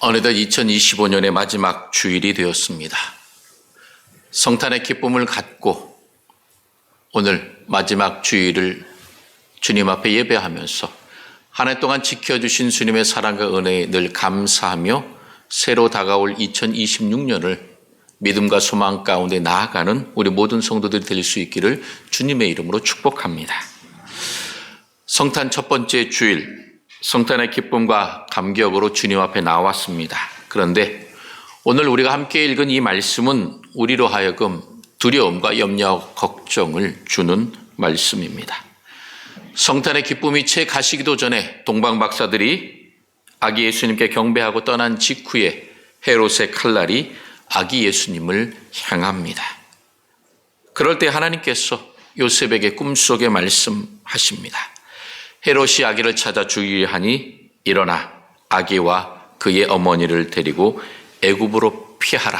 어느덧 2025년의 마지막 주일이 되었습니다. 성탄의 기쁨을 갖고 오늘 마지막 주일을 주님 앞에 예배하면서 한 해 동안 지켜주신 주님의 사랑과 은혜에 늘 감사하며 새로 다가올 2026년을 믿음과 소망 가운데 나아가는 우리 모든 성도들이 될 수 있기를 주님의 이름으로 축복합니다. 성탄 첫 번째 주일, 성탄의 기쁨과 감격으로 주님 앞에 나왔습니다. 그런데 오늘 우리가 함께 읽은 이 말씀은 우리로 하여금 두려움과 염려, 걱정을 주는 말씀입니다. 성탄의 기쁨이 채 가시기도 전에 동방 박사들이 아기 예수님께 경배하고 떠난 직후에 헤롯의 칼날이 아기 예수님을 향합니다. 그럴 때 하나님께서 요셉에게 꿈속에 말씀하십니다. 헤롯이 아기를 찾아 주의하니 일어나 아기와 그의 어머니를 데리고 애굽으로 피하라.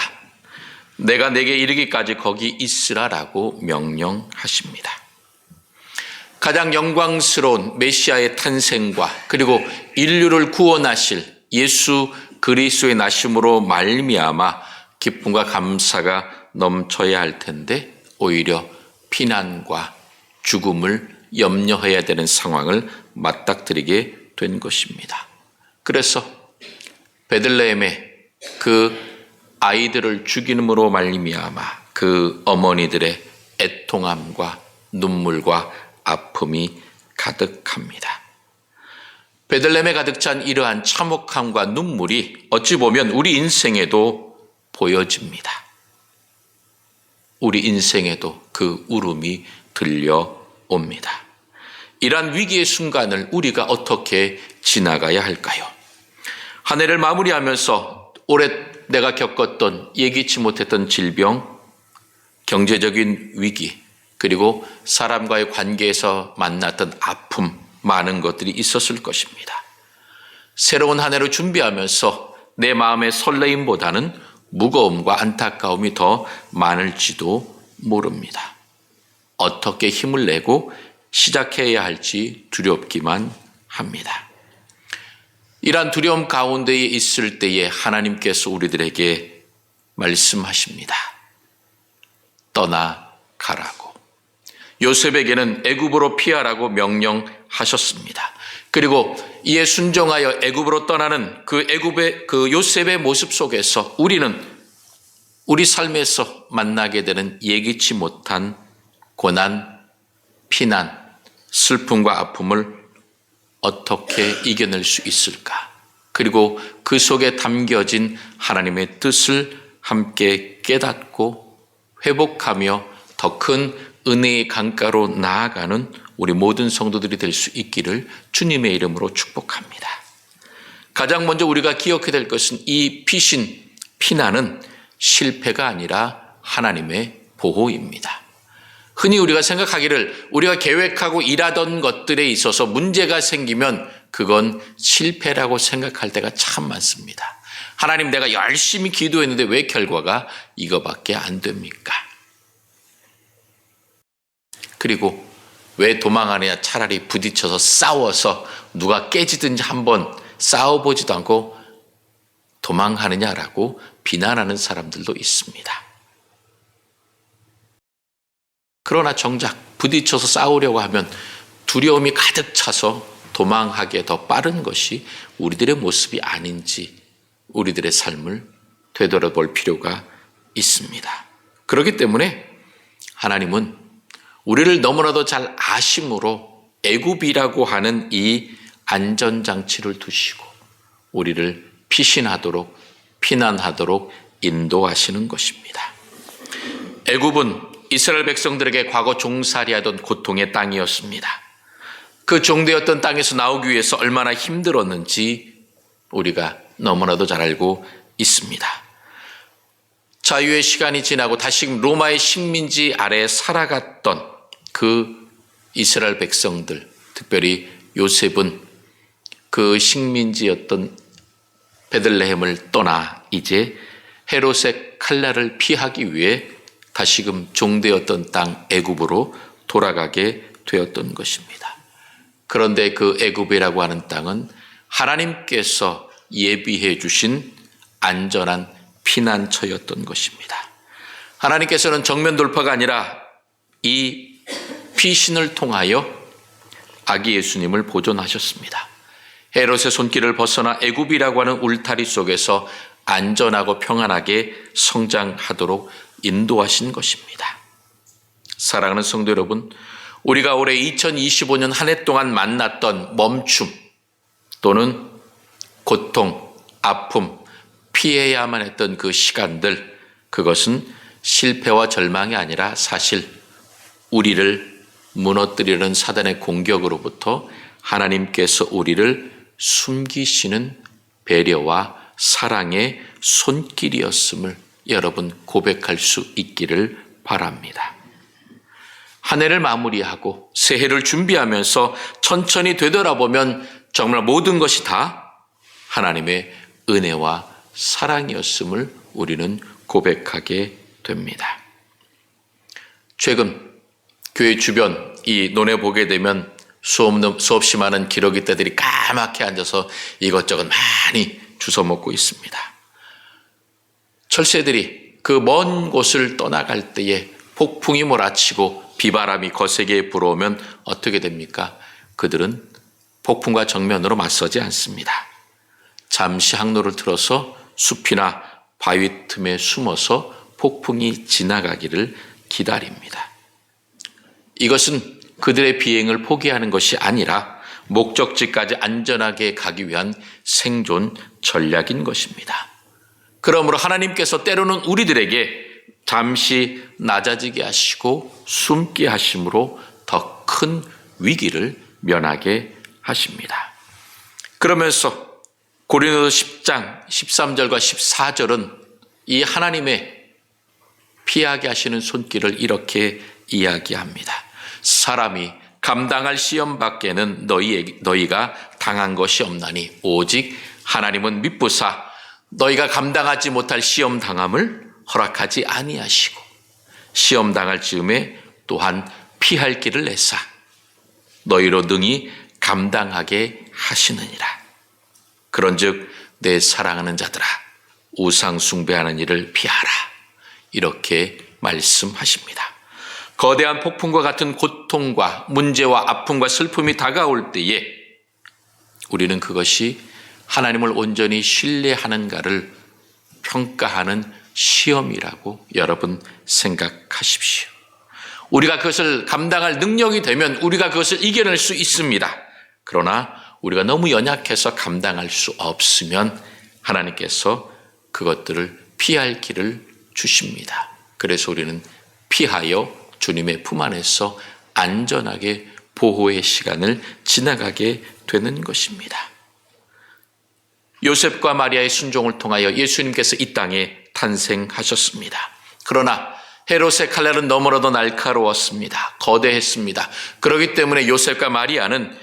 내가 내게 이르기까지 거기 있으라라고 명령하십니다. 가장 영광스러운 메시아의 탄생과 그리고 인류를 구원하실 예수 그리스도의 나심으로 말미암아 기쁨과 감사가 넘쳐야 할 텐데 오히려 피난과 죽음을 염려해야 되는 상황을 맞닥뜨리게 된 것입니다. 그래서 베들레헴에 그 아이들을 죽이는으로 말미암아 그 어머니들의 애통함과 눈물과 아픔이 가득합니다. 베들렘에 가득 찬 이러한 참혹함과 눈물이 어찌 보면 우리 인생에도 보여집니다. 우리 인생에도 그 울음이 들려 옵니다. 이러한 위기의 순간을 우리가 어떻게 지나가야 할까요? 한 해를 마무리하면서 올해 내가 겪었던 예기치 못했던 질병, 경제적인 위기, 그리고 사람과의 관계에서 만났던 아픔, 많은 것들이 있었을 것입니다. 새로운 한 해를 준비하면서 내 마음의 설레임보다는 무거움과 안타까움이 더 많을지도 모릅니다. 어떻게 힘을 내고 시작해야 할지 두렵기만 합니다. 이러한 두려움 가운데에 있을 때에 하나님께서 우리들에게 말씀하십니다. 떠나가라고. 요셉에게는 애굽으로 피하라고 명령하셨습니다. 그리고 이에 순종하여 애굽으로 떠나는 그 애굽의 그 요셉의 모습 속에서 우리는 우리 삶에서 만나게 되는 예기치 못한 고난, 피난, 슬픔과 아픔을 어떻게 이겨낼 수 있을까? 그리고 그 속에 담겨진 하나님의 뜻을 함께 깨닫고 회복하며 더 큰 은혜의 강가로 나아가는 우리 모든 성도들이 될 수 있기를 주님의 이름으로 축복합니다. 가장 먼저 우리가 기억해야 될 것은 이 피신, 피난은 실패가 아니라 하나님의 보호입니다. 흔히 우리가 생각하기를 우리가 계획하고 일하던 것들에 있어서 문제가 생기면 그건 실패라고 생각할 때가 참 많습니다. 하나님 내가 열심히 기도했는데 왜 결과가 이거밖에 안 됩니까? 그리고 왜 도망하느냐 차라리 부딪혀서 싸워서 누가 깨지든지 한번 싸워보지도 않고 도망하느냐라고 비난하는 사람들도 있습니다. 그러나 정작 부딪혀서 싸우려고 하면 두려움이 가득 차서 도망하기에 더 빠른 것이 우리들의 모습이 아닌지 우리들의 삶을 되돌아볼 필요가 있습니다. 그렇기 때문에 하나님은 우리를 너무나도 잘 아심으로 애굽이라고 하는 이 안전장치를 두시고 우리를 피신하도록 피난하도록 인도하시는 것입니다. 애굽은 이스라엘 백성들에게 과거 종살이하던 고통의 땅이었습니다. 그 종되었던 땅에서 나오기 위해서 얼마나 힘들었는지 우리가 너무나도 잘 알고 있습니다. 자유의 시간이 지나고 다시 로마의 식민지 아래 살아갔던 그 이스라엘 백성들, 특별히 요셉은 그 식민지였던 베들레헴을 떠나 이제 헤롯의 칼날을 피하기 위해 다시금 종되었던 땅 애굽으로 돌아가게 되었던 것입니다. 그런데 그 애굽이라고 하는 땅은 하나님께서 예비해 주신 안전한 피난처였던 것입니다. 하나님께서는 정면 돌파가 아니라 이 피신을 통하여 아기 예수님을 보존하셨습니다. 헤롯의 손길을 벗어나 애굽이라고 하는 울타리 속에서 안전하고 평안하게 성장하도록 인도하신 것입니다. 사랑하는 성도 여러분, 우리가 올해 2025년 한 해 동안 만났던 멈춤 또는 고통, 아픔, 피해야만 했던 그 시간들, 그것은 실패와 절망이 아니라 사실 우리를 무너뜨리는 사단의 공격으로부터 하나님께서 우리를 숨기시는 배려와 사랑의 손길이었음을 여러분 고백할 수 있기를 바랍니다. 한 해를 마무리하고 새해를 준비하면서 천천히 되돌아보면 정말 모든 것이 다 하나님의 은혜와 사랑이었음을 우리는 고백하게 됩니다. 최근 교회 주변 이 논에 보게 되면 수없이 많은 기러기 떼들이 까맣게 앉아서 이것저것 많이 주워 먹고 있습니다. 철새들이 그 먼 곳을 떠나갈 때에 폭풍이 몰아치고 비바람이 거세게 불어오면 어떻게 됩니까? 그들은 폭풍과 정면으로 맞서지 않습니다. 잠시 항로를 틀어서 숲이나 바위 틈에 숨어서 폭풍이 지나가기를 기다립니다. 이것은 그들의 비행을 포기하는 것이 아니라 목적지까지 안전하게 가기 위한 생존 전략인 것입니다. 그러므로 하나님께서 때로는 우리들에게 잠시 낮아지게 하시고 숨게 하심으로 더 큰 위기를 면하게 하십니다. 그러면서 고린도서 10장 13절과 14절은 이 하나님의 피하게 하시는 손길을 이렇게 이야기합니다. 사람이 감당할 시험 밖에는 너희, 너희가 당한 것이 없나니 오직 하나님은 미쁘사 너희가 감당하지 못할 시험 당함을 허락하지 아니하시고 시험 당할 즈음에 또한 피할 길을 내사 너희로 능히 감당하게 하시느니라. 그런즉 내 사랑하는 자들아 우상 숭배하는 일을 피하라. 이렇게 말씀하십니다. 거대한 폭풍과 같은 고통과 문제와 아픔과 슬픔이 다가올 때에 우리는 그것이 하나님을 온전히 신뢰하는가를 평가하는 시험이라고 여러분 생각하십시오. 우리가 그것을 감당할 능력이 되면 우리가 그것을 이겨낼 수 있습니다. 그러나 우리가 너무 연약해서 감당할 수 없으면 하나님께서 그것들을 피할 길을 주십니다. 그래서 우리는 피하여 주님의 품 안에서 안전하게 보호의 시간을 지나가게 되는 것입니다. 요셉과 마리아의 순종을 통하여 예수님께서 이 땅에 탄생하셨습니다. 그러나 헤롯의 칼날은 너무나도 날카로웠습니다. 거대했습니다. 그렇기 때문에 요셉과 마리아는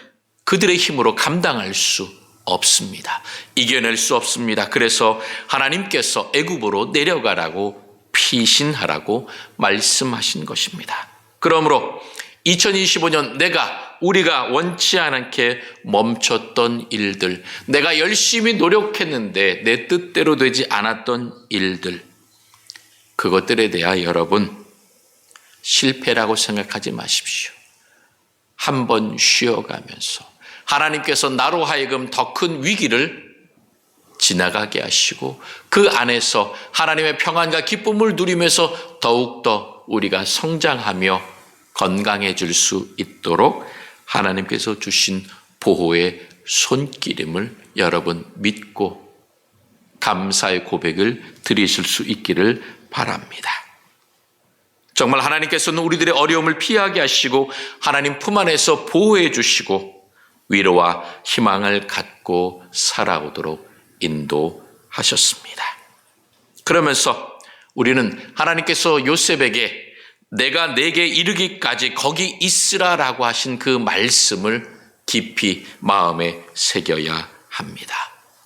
그들의 힘으로 감당할 수 없습니다. 이겨낼 수 없습니다. 그래서 하나님께서 애굽으로 내려가라고 피신하라고 말씀하신 것입니다. 그러므로 2025년 내가 우리가 원치 않게 멈췄던 일들, 내가 열심히 노력했는데 내 뜻대로 되지 않았던 일들, 그것들에 대하여 여러분 실패라고 생각하지 마십시오. 한번 쉬어가면서 하나님께서 나로 하여금 더 큰 위기를 지나가게 하시고 그 안에서 하나님의 평안과 기쁨을 누리면서 더욱더 우리가 성장하며 건강해질 수 있도록 하나님께서 주신 보호의 손길임을 여러분 믿고 감사의 고백을 드리실 수 있기를 바랍니다. 정말 하나님께서는 우리들의 어려움을 피하게 하시고 하나님 품 안에서 보호해 주시고 위로와 희망을 갖고 살아오도록 인도하셨습니다. 그러면서 우리는 하나님께서 요셉에게 내가 내게 이르기까지 거기 있으라라고 하신 그 말씀을 깊이 마음에 새겨야 합니다.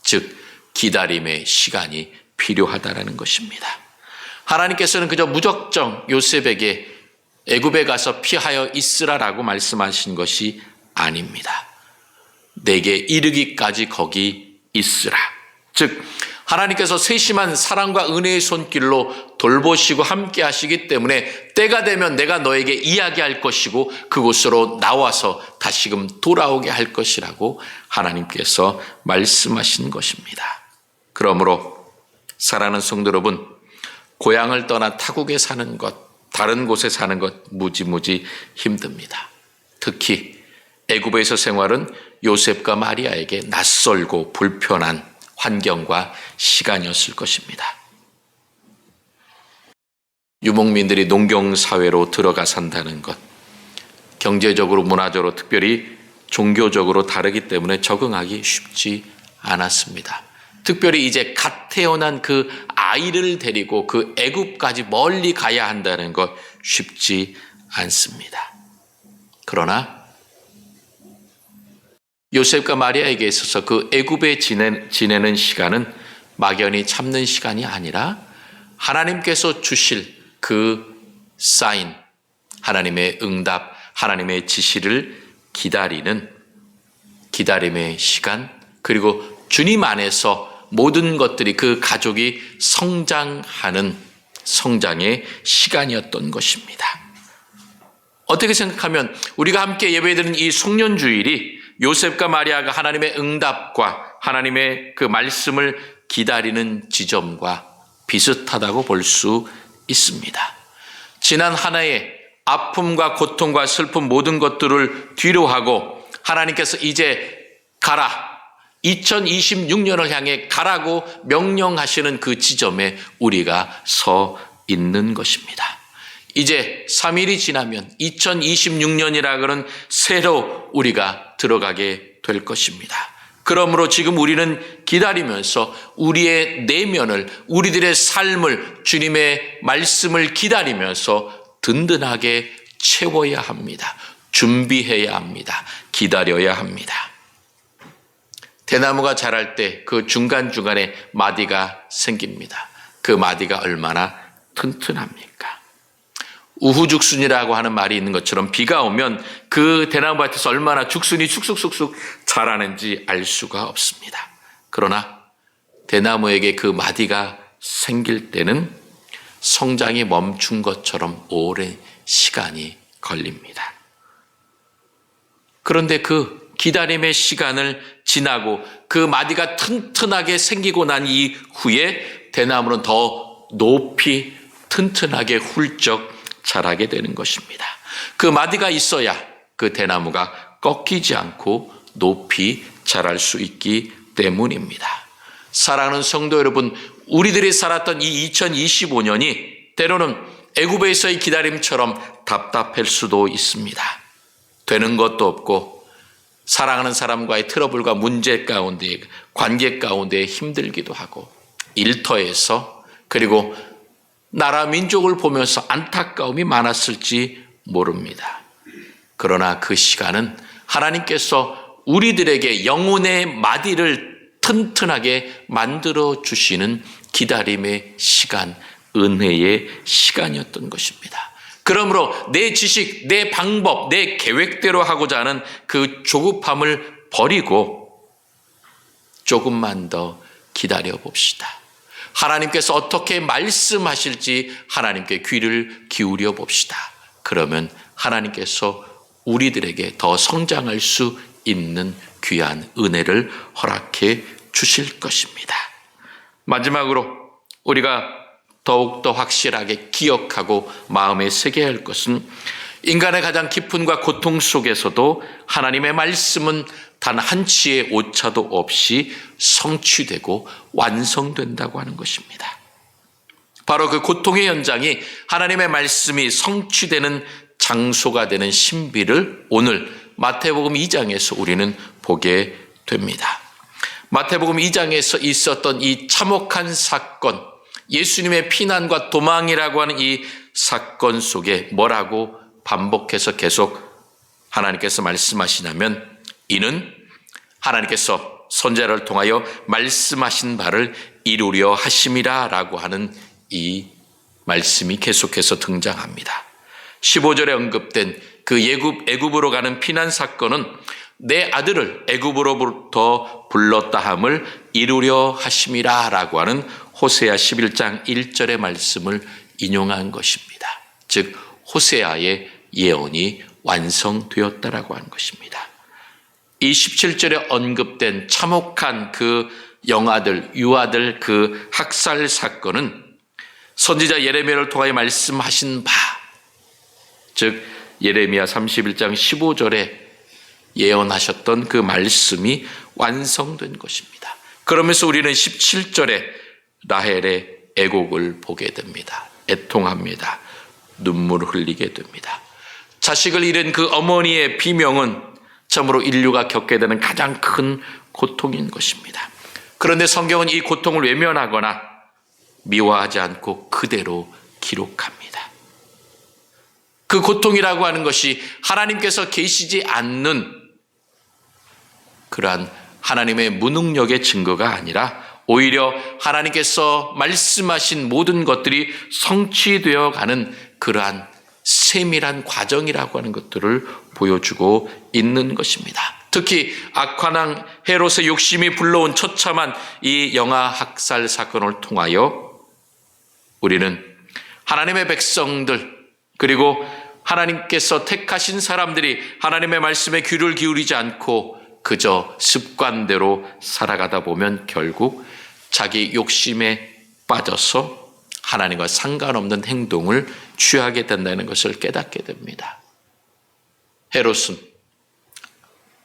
즉, 기다림의 시간이 필요하다라는 것입니다. 하나님께서는 그저 무적정 요셉에게 애굽에 가서 피하여 있으라라고 말씀하신 것이 아닙니다. 내게 이르기까지 거기 있으라. 즉 하나님께서 세심한 사랑과 은혜의 손길로 돌보시고 함께 하시기 때문에 때가 되면 내가 너에게 이야기할 것이고 그곳으로 나와서 다시금 돌아오게 할 것이라고 하나님께서 말씀하신 것입니다. 그러므로 사랑하는 성도 여러분, 고향을 떠나 타국에 사는 것, 다른 곳에 사는 것 무지무지 힘듭니다. 특히 애굽에서 생활은 요셉과 마리아에게 낯설고 불편한 환경과 시간이었을 것입니다. 유목민들이 농경사회로 들어가 산다는 것, 경제적으로, 문화적으로, 특별히 종교적으로 다르기 때문에 적응하기 쉽지 않았습니다. 특별히 이제 갓 태어난 그 아이를 데리고 그 애굽까지 멀리 가야 한다는 것 쉽지 않습니다. 그러나 요셉과 마리아에게 있어서 그 애굽에 지내, 지내는 시간은 막연히 참는 시간이 아니라 하나님께서 주실 그 사인, 하나님의 응답, 하나님의 지시를 기다리는 기다림의 시간, 그리고 주님 안에서 모든 것들이 그 가족이 성장하는 성장의 시간이었던 것입니다. 어떻게 생각하면 우리가 함께 예배드리는 이 송년주일이 요셉과 마리아가 하나님의 응답과 하나님의 그 말씀을 기다리는 지점과 비슷하다고 볼 수 있습니다. 지난 한 해의 아픔과 고통과 슬픔 모든 것들을 뒤로 하고 하나님께서 이제 가라. 2026년을 향해 가라고 명령하시는 그 지점에 우리가 서 있는 것입니다. 이제 3일이 지나면 2026년이라 그런 새로 우리가 들어가게 될 것입니다. 그러므로 지금 우리는 기다리면서 우리의 내면을, 우리들의 삶을 주님의 말씀을 기다리면서 든든하게 채워야 합니다. 준비해야 합니다. 기다려야 합니다. 대나무가 자랄 때 그 중간중간에 마디가 생깁니다. 그 마디가 얼마나 튼튼합니까? 우후죽순이라고 하는 말이 있는 것처럼 비가 오면 그 대나무밭에서 얼마나 죽순이 쑥쑥쑥쑥 자라는지 알 수가 없습니다. 그러나 대나무에게 그 마디가 생길 때는 성장이 멈춘 것처럼 오랜 시간이 걸립니다. 그런데 그 기다림의 시간을 지나고 그 마디가 튼튼하게 생기고 난 이후에 대나무는 더 높이 튼튼하게 훌쩍 자라게 되는 것입니다. 그 마디가 있어야 그 대나무가 꺾이지 않고 높이 자랄 수 있기 때문입니다. 사랑하는 성도 여러분, 우리들이 살았던 이 2025년이 때로는 애굽에서의 기다림처럼 답답할 수도 있습니다. 되는 것도 없고 사랑하는 사람과의 트러블과 문제 가운데 관계 가운데 힘들기도 하고 일터에서 그리고 나라 민족을 보면서 안타까움이 많았을지 모릅니다. 그러나 그 시간은 하나님께서 우리들에게 영혼의 마디를 튼튼하게 만들어 주시는 기다림의 시간, 은혜의 시간이었던 것입니다. 그러므로 내 지식, 내 방법, 내 계획대로 하고자 하는 그 조급함을 버리고 조금만 더 기다려 봅시다. 하나님께서 어떻게 말씀하실지 하나님께 귀를 기울여 봅시다. 그러면 하나님께서 우리들에게 더 성장할 수 있는 귀한 은혜를 허락해 주실 것입니다. 마지막으로 우리가 더욱더 확실하게 기억하고 마음에 새겨야 할 것은 인간의 가장 깊은과 고통 속에서도 하나님의 말씀은 단 한 치의 오차도 없이 성취되고 완성된다고 하는 것입니다. 바로 그 고통의 연장이 하나님의 말씀이 성취되는 장소가 되는 신비를 오늘 마태복음 2장에서 우리는 보게 됩니다. 마태복음 2장에서 있었던 이 참혹한 사건, 예수님의 피난과 도망이라고 하는 이 사건 속에 뭐라고 반복해서 계속 하나님께서 말씀하시냐면 이는 하나님께서 선제를 통하여 말씀하신 바를 이루려 하심이라라고 하는 이 말씀이 계속해서 등장합니다. 15절에 언급된 그 예굽 애굽으로 가는 피난 사건은 내 아들을 애굽으로부터 불렀다 함을 이루려 하심이라라고 하는 호세아 11장 1절의 말씀을 인용한 것입니다. 즉 호세아의 예언이 완성되었다라고 하는 것입니다. 이 17절에 언급된 참혹한 그 영아들, 유아들 그 학살 사건은 선지자 예레미야를 통하여 말씀하신 바, 즉 예레미야 31장 15절에 예언하셨던 그 말씀이 완성된 것입니다. 그러면서 우리는 17절에 라헬의 애곡을 보게 됩니다. 애통합니다. 눈물을 흘리게 됩니다. 자식을 잃은 그 어머니의 비명은 참으로 인류가 겪게 되는 가장 큰 고통인 것입니다. 그런데 성경은 이 고통을 외면하거나 미워하지 않고 그대로 기록합니다. 그 고통이라고 하는 것이 하나님께서 계시지 않는 그러한 하나님의 무능력의 증거가 아니라 오히려 하나님께서 말씀하신 모든 것들이 성취되어 가는 그러한 세밀한 과정이라고 하는 것들을 보여주고 있는 것입니다. 특히 악화낭 헤롯의 욕심이 불러온 처참한 이 영아 학살 사건을 통하여 우리는 하나님의 백성들 그리고 하나님께서 택하신 사람들이 하나님의 말씀에 귀를 기울이지 않고 그저 습관대로 살아가다 보면 결국 자기 욕심에 빠져서 하나님과 상관없는 행동을 취하게 된다는 것을 깨닫게 됩니다. 헤롯은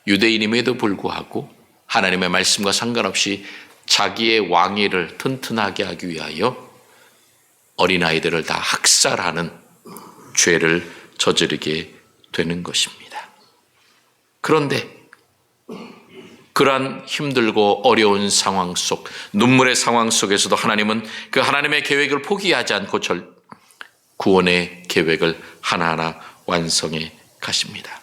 유대인임에도 불구하고 하나님의 말씀과 상관없이 자기의 왕위를 튼튼하게 하기 위하여 어린아이들을 다 학살하는 죄를 저지르게 되는 것입니다. 그런데 그러한 힘들고 어려운 상황 속, 눈물의 상황 속에서도 하나님은 그 하나님의 계획을 포기하지 않고 절, 구원의 계획을 하나하나 완성해 가십니다.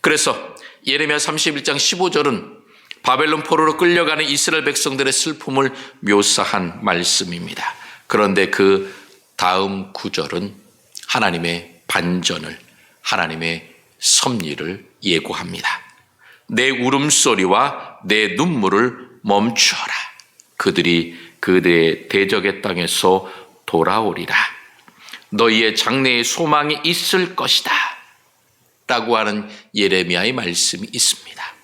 그래서 예레미야 31장 15절은 바벨론 포로로 끌려가는 이스라엘 백성들의 슬픔을 묘사한 말씀입니다. 그런데 그 다음 구절은 하나님의 반전을, 하나님의 섭리를 예고합니다. 내 울음소리와 내 눈물을 멈추어라. 그들이 그들의 대적의 땅에서 돌아오리라. 너희의 장래에 소망이 있을 것이다. 라고 하는 예레미야의 말씀이 있습니다.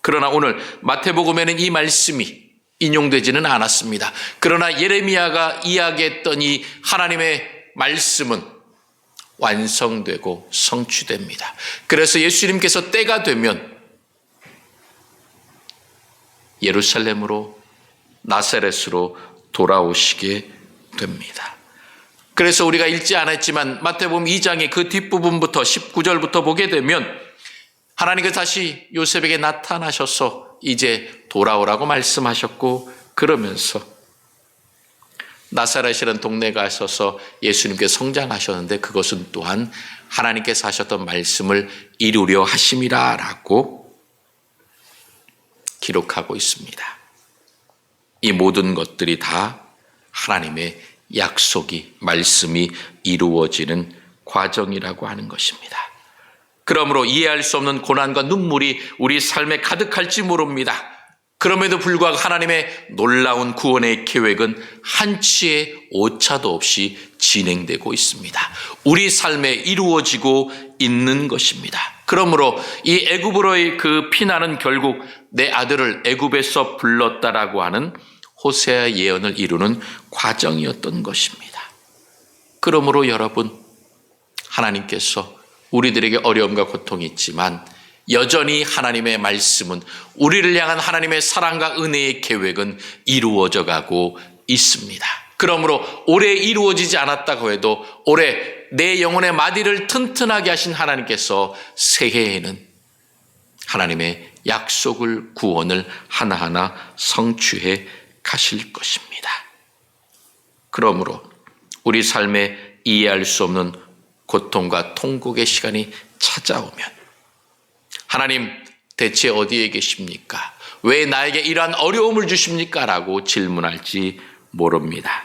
그러나 오늘 마태복음에는 이 말씀이 인용되지는 않았습니다. 그러나 예레미야가 이야기했던 이 하나님의 말씀은 완성되고 성취됩니다. 그래서 예수님께서 때가 되면 예루살렘으로 나사렛으로 돌아오시게 됩니다. 그래서 우리가 읽지 않았지만 마태복음 2장의 그 뒷부분부터 19절부터 보게 되면 하나님께서 다시 요셉에게 나타나셔서 이제 돌아오라고 말씀하셨고 그러면서 나사렛이라는 동네 가셔서 예수님께 성장하셨는데 그것은 또한 하나님께서 하셨던 말씀을 이루려 하심이라라고 기록하고 있습니다. 이 모든 것들이 다 하나님의 약속이, 말씀이 이루어지는 과정이라고 하는 것입니다. 그러므로 이해할 수 없는 고난과 눈물이 우리 삶에 가득할지 모릅니다. 그럼에도 불구하고 하나님의 놀라운 구원의 계획은 한치의 오차도 없이 진행되고 있습니다. 우리 삶에 이루어지고 있는 것입니다. 그러므로 이 애굽으로의 그 피난은 결국 내 아들을 애굽에서 불렀다라고 하는 호세아 예언을 이루는 과정이었던 것입니다. 그러므로 여러분 하나님께서 우리들에게 어려움과 고통이 있지만 여전히 하나님의 말씀은 우리를 향한 하나님의 사랑과 은혜의 계획은 이루어져 가고 있습니다. 그러므로 올해 이루어지지 않았다고 해도 올해 내 영혼의 마디를 튼튼하게 하신 하나님께서 새해에는 하나님의 약속을 구원을 하나하나 성취해 가실 것입니다. 그러므로 우리 삶에 이해할 수 없는 고통과 통곡의 시간이 찾아오면 하나님 대체 어디에 계십니까? 왜 나에게 이러한 어려움을 주십니까? 라고 질문할지 모릅니다.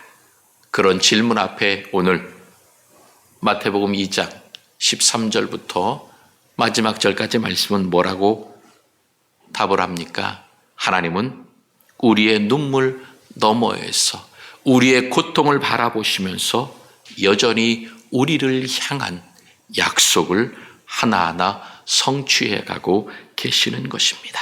그런 질문 앞에 오늘 마태복음 2장 13절부터 마지막 절까지 말씀은 뭐라고 답을 합니까? 하나님은 우리의 눈물 너머에서 우리의 고통을 바라보시면서 여전히 우리를 향한 약속을 하나하나 성취해 가고 계시는 것입니다.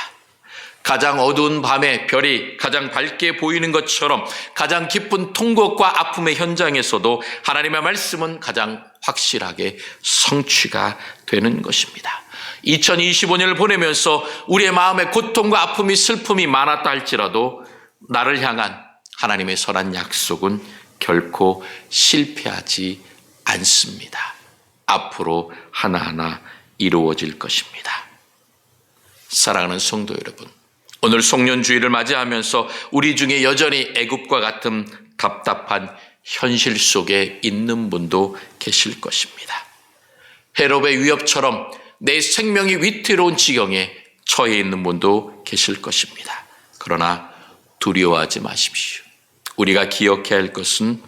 가장 어두운 밤에 별이 가장 밝게 보이는 것처럼 가장 기쁜 통곡과 아픔의 현장에서도 하나님의 말씀은 가장 확실하게 성취가 되는 것입니다. 2025년을 보내면서 우리의 마음에 고통과 아픔이 슬픔이 많았다 할지라도 나를 향한 하나님의 선한 약속은 결코 실패하지 않습니다. 앞으로 하나하나 이루어질 것입니다. 사랑하는 성도 여러분, 오늘 송년주의를 맞이하면서 우리 중에 여전히 애굽과 같은 답답한 현실 속에 있는 분도 계실 것입니다. 헤롯의 위협처럼 내 생명이 위태로운 지경에 처해 있는 분도 계실 것입니다. 그러나 두려워하지 마십시오. 우리가 기억해야 할 것은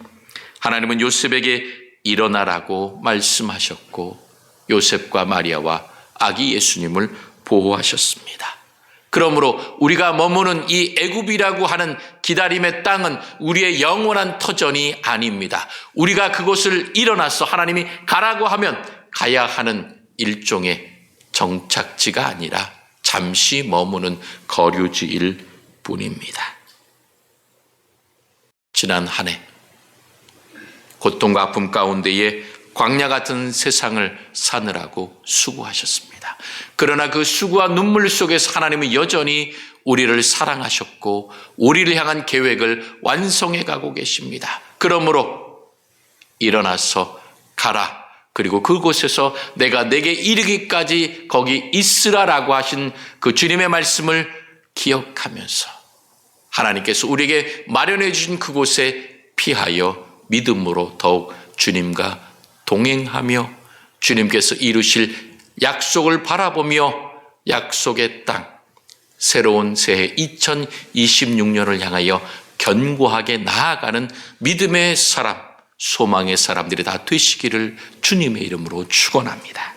하나님은 요셉에게 일어나라고 말씀하셨고 요셉과 마리아와 아기 예수님을 보호하셨습니다. 그러므로 우리가 머무는 이 애굽이라고 하는 기다림의 땅은 우리의 영원한 터전이 아닙니다. 우리가 그곳을 일어나서 하나님이 가라고 하면 가야 하는 일종의 정착지가 아니라 잠시 머무는 거류지일 뿐입니다. 지난 한 해 고통과 아픔 가운데에 광야 같은 세상을 사느라고 수고하셨습니다. 그러나 그 수고와 눈물 속에서 하나님은 여전히 우리를 사랑하셨고 우리를 향한 계획을 완성해 가고 계십니다. 그러므로 일어나서 가라. 그리고 그곳에서 내가 내게 이르기까지 거기 있으라라고 하신 그 주님의 말씀을 기억하면서 하나님께서 우리에게 마련해 주신 그곳에 피하여 믿음으로 더욱 주님과 동행하며 주님께서 이루실 약속을 바라보며 약속의 땅, 새로운 새해 2026년을 향하여 견고하게 나아가는 믿음의 사람, 소망의 사람들이 다 되시기를 주님의 이름으로 축원합니다.